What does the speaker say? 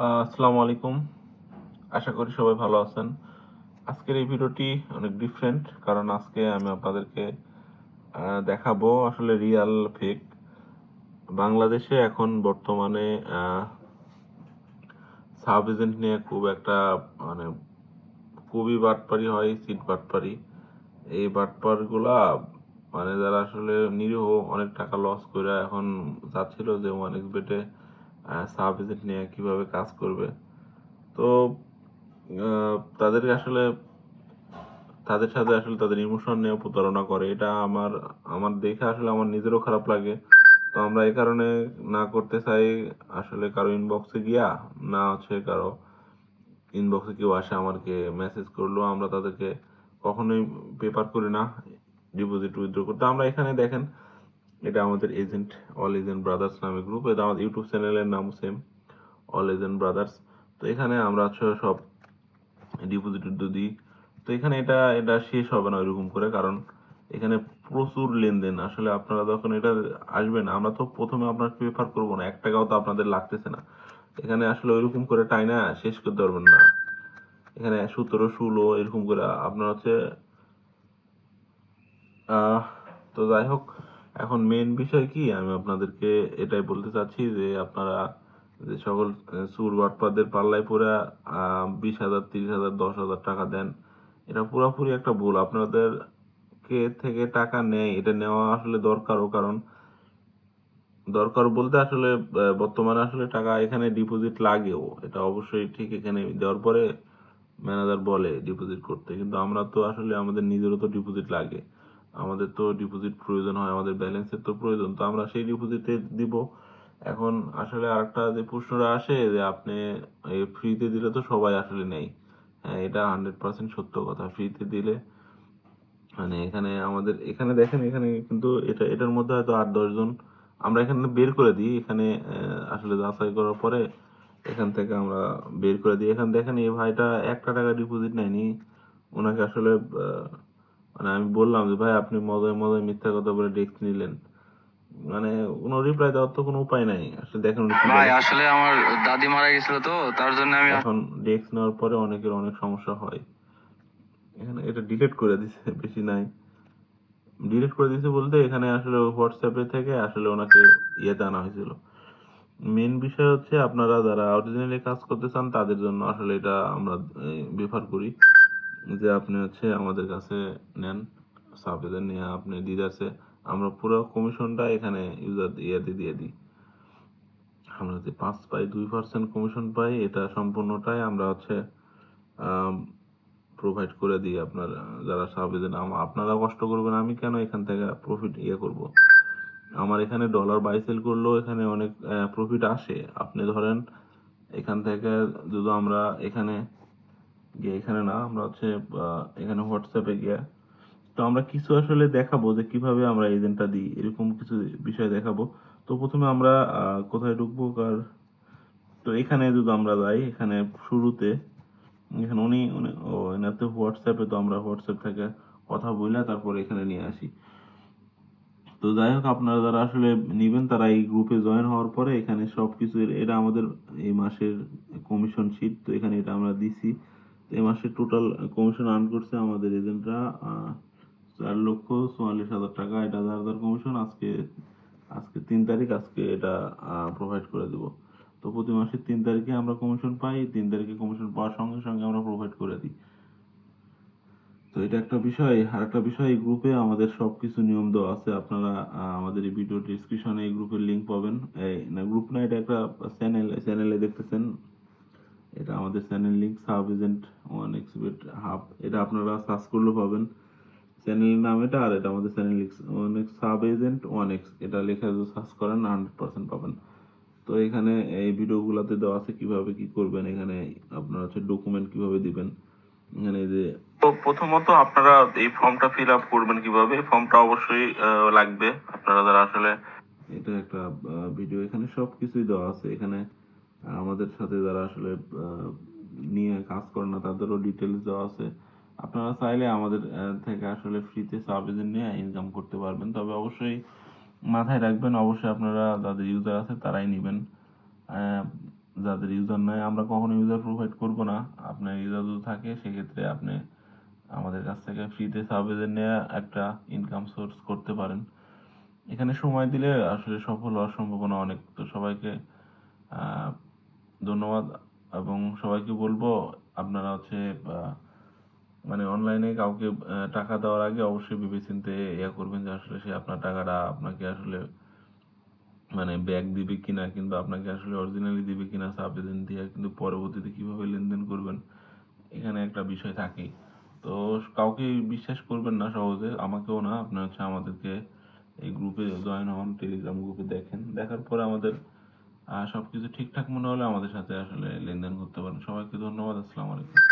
আসসালামু আলাইকুম। আশা করি সবাই ভালো আছেন। আজকের এই ভিডিওটি অনেক ডিফারেন্ট কারণ আজকে আমি আপনাদেরকে দেখাবো আসলে রিয়াল ফেক বাংলাদেশে এখন বর্তমানে সাব এজেন্ট নিয়ে খুব একটা মানে খুবই বাটপারি হয় সিট বাটপারি। এই বাটপারগুলা মানে যারা আসলে নিরীহ, অনেক টাকা লস করে এখন চাচ্ছিল যে ওয়ান বেটে সাব এজেন্ট নিয়ে কীভাবে কাজ করবে। তো আহ, তাদেরকে আসলে তাদের সাথে আসলে তাদের ইমোশন নিয়ে প্রতারণা করে। এটা আমার আমার দেখে আসলে আমার নিজেরও খারাপ লাগে। তো আমরা এই কারণে না করতে চাই আসলে কারও ইনবক্সে গিয়া না হচ্ছে কারও ইনবক্সে কেউ আসে আমাকে মেসেজ করল আমরা তাদেরকে কখনোই পেপার করি না ডিপোজিট উইথড্র করতে আমরা এখানে দেখেন এটা আমাদের এজেন্ট অল এজেন্ট ব্রাদার্স নামে গ্রুপ এটা আমাদের ইউটিউব চ্যানেলের নাম সেম অল এজেন্ট ব্রাদার্স তো এখানে আমরা সব ডিপোজিট দিই। তো এখানে এটা এটা শেষ হবে না ওইরকম করে, কারণ এখানে প্রচুর লেনদেন। আসলে আপনারা যখন এটা আসবেন, আমরা তো প্রথমে আপনার প্রেফার করব না, এক টাকাও তো আপনাদের লাগতেছে না। এখানে আসলে ওইরকম করে টাইনা শেষ করতে পারবেন না। এখানে সতেরো, ষোলো, এরকম করে, আপনার হচ্ছে তো যাই হোক এখন মেন বিষয় কি? আমি আপনাদেরকে এটাই বলতে চাচ্ছি যে আপনারা যে সকল সুর বাটপাদের পাল্লায় পরে বিশ হাজার, তিরিশ হাজার, দশ হাজার টাকা দেন, এটা পুরোপুরি একটা ভুল। আপনাদের কে থেকে টাকা নেয় এটা নেওয়া আসলে দরকারও, কারণ দরকার বলতে আসলে বর্তমানে আসলে টাকা এখানে ডিপোজিট লাগেও। এটা অবশ্যই ঠিক এখানে দেওয়ার পরে ম্যানেজার বলে ডিপোজিট করতে। কিন্তু আমরা তো আসলে আমাদের নিজেরও তো ডিপোজিট লাগে। আমাদের তো ডিপোজিট প্রয়োজন হয় আমাদের ব্যালেন্সের তো প্রয়োজন। তো আমরা সেই ডিপোজিটে দিব। এখন আসলে আরেকটা যে প্রশ্নটা আসে যে আপনি ফ্রিতে দিলে তো সবাই আসলে নেই। হ্যাঁ এটা হান্ড্রেড পার্সেন্ট সত্য কথা। ফ্রিতে দিলে মানে এখানে আমাদের এখানে দেখেন এখানে কিন্তু এটা এটার মধ্যে হয়তো আট দশ জন আমরা এখানে বের করে দিই। এখানে আসলে যাচাই করার পরে এখান থেকে আমরা বের করে দিই। এখানে দেখেন এই ভাইটা একটা টাকা ডিপোজিট নেয়নি। ওনাকে আসলে আহ, মানে আমি বললাম যে ভাই আপনি মজায় মজায় মিথ্যা কথা বলে ডেস্ক নিলেন। মানে কোনো রিপ্লাই দেওয়ার তো কোনো উপায় নাই। আসলে দেখেন ভাই আসলে আমার দাদি মারা গেছিল তো তার জন্য আমি এখন ডেস্ক নেওয়ার পরে অনেকের অনেক সমস্যা হয়। এখানে এটা ডিলিট করে দিছে বেশি নাই। ডিলিট করে দিছে বলতে এখানে আসলে হোয়াটসঅ্যাপে থেকে আসলে ওনাকে ইয়েতে আনা হয়েছিল। মেন বিষয় হচ্ছে আপনারা যারা অরিজিনালি কাজ করতে চান তাদের জন্য আসলে এটা আমরা প্রেফার করি। যে আপনি হচ্ছে আমাদের কাছে নেন সাবেদের নিয়ে আপনি দিদারসে, আমরা পুরো কমিশনটা এখানে ইউজার ইয়াতে দিয়ে দিই। আমরা যে পাঁচ পাই দুই পার্সেন্ট কমিশন পাই, এটা সম্পূর্ণটাই আমরা হচ্ছে প্রোভাইড করে দিই আপনার, যারা সাবেদের আপনারা কষ্ট করবেন, আমি কেন এখান থেকে প্রফিট ইয়ে করব? আমার এখানে ডলার বাই সেল করলেও এখানে অনেক প্রফিট আসে। আপনি ধরেন, এখান থেকে যদি আমরা এখানে গিয়ে এখানে না, আমরা হচ্ছে এখানে হোয়াটসঅ্যাপে গিয়ে, তো আমরা কিছু আসলে দেখাবো যে কীভাবে আমরা এজেন্টটা দিই, এরকম কিছু বিষয় দেখাবো। তো প্রথমে আমরা কোথায় ঢুকবো, কার? তো এখানে যদি আমরা যাই, এখানে শুরুতে, এখানে উনি ও, এনাতে হোয়াটসঅ্যাপে তো আমরা হোয়াটসঅ্যাপ থেকে কথা বলে তারপর এখানে নিয়ে আসি। তো যাই হোক, আপনারা যারা আসলে নিবেন, তারা এই গ্রুপে জয়েন হওয়ার পরে এখানে সবকিছু এটা আমাদের এই মাসের কমিশন শিট তো এখানে এটা আমরা দিছি। তো এই মাসে টোটাল কমিশন আর্ন করছে আমাদের এজেন্টরা চার লক্ষ চুয়াল্লিশ হাজার টাকা। এটা হাজার হাজার কমিশন আজকে আজকে তিন তারিখ, আজকে এটা প্রোভাইড করে দেব। তো প্রতি মাসের তিন তারিখে আমরা কমিশন পাই, তিন তারিখে কমিশন পাওয়ার সঙ্গে সঙ্গে আমরা প্রোভাইড করে দিই। তো এটা একটা বিষয়। আর একটা বিষয়, এই গ্রুপে আমাদের সবকিছু নিয়ম দেওয়া আছে। আপনারা আমাদের এই ভিডিও ডিসক্রিপশনে এই গ্রুপের লিংক পাবেন। এই না গ্রুপ না, এটা একটা চ্যানেল চ্যানেলে দেখতেছেন। এটা আমাদের channel link sub agent one exhibit hub এটা আপনারা সার্চ করলেও পাবেন। চ্যানেলের নাম এটা আর এটা আমাদের channel one X sub agent one X এটা লেখা যদি সার্চ করেন হান্ড্রেড পার্সেন্ট পাবেন। তো এখানে এই ভিডিওগুলোতে দেওয়া আছে কীভাবে কি করবেন এখানে আপনার হচ্ছে ডকুমেন্ট কীভাবে দিবেন এখানে যে তো প্রথমত আপনারা এই ফর্মটা ফিল আপ করবেন কীভাবে ফর্মটা অবশ্যই লাগবে। আপনারা যারা আসলে এটা একটা ভিডিও এখানে সব কিছুই দেওয়া আছে। এখানে আমাদের সাথে যারা আসলে নিয়ে কাজ করে না, তাদেরও ডিটেলস দেওয়া আছে। আপনারা চাইলে আমাদের থেকে আসলে ফ্রিতে সার্ভিস নিয়ে ইনকাম করতে পারবেন। তবে অবশ্যই মাথায় রাখবেন, অবশ্যই আপনারা যাদের ইউজার আছে তারাই নেবেন। যাদের ইউজার নাই, আমরা কখনো ইউজার প্রোভাইড করব না। আপনার ইউজার যদি থাকে, সেক্ষেত্রে আপনি আমাদের কাছ থেকে ফ্রিতে সার্ভিসে নিয়ে একটা ইনকাম সোর্স করতে পারেন। এখানে সময় দিলে আসলে সফল হওয়ার সম্ভাবনা অনেক। তো সবাইকে ধন্যবাদ। এবং সবাইকে বলব, আপনারা হচ্ছে মানে অনলাইনে কাউকে টাকা দেওয়ার আগে অবশ্যই ভেবেচিন্তে ইয়া করবেন যে আসলে সে আপনার টাকাটা আপনাকে আসলে মানে ব্যাগ দিবে কিনা কিংবা আপনাকে আসলে অরিজিনালি দিবে কিনা সাবজেন দিয়ে কিন্তু পরবর্তীতে কীভাবে লেনদেন করবেন, এখানে একটা বিষয় থাকে তো কাউকে বিশ্বাস করবেন না সহজে, আমাকেও না আপনি হচ্ছে আমাদেরকে এই গ্রুপে জয়েন হন টেলিগ্রাম গ্রুপে দেখেন। দেখার পরে আমাদের সবকিছু ঠিকঠাক মনে হলে আমাদের সাথে আসলে লেনদেন করতে পারেন। সবাইকে ধন্যবাদ আসসালামু আলাইকুম।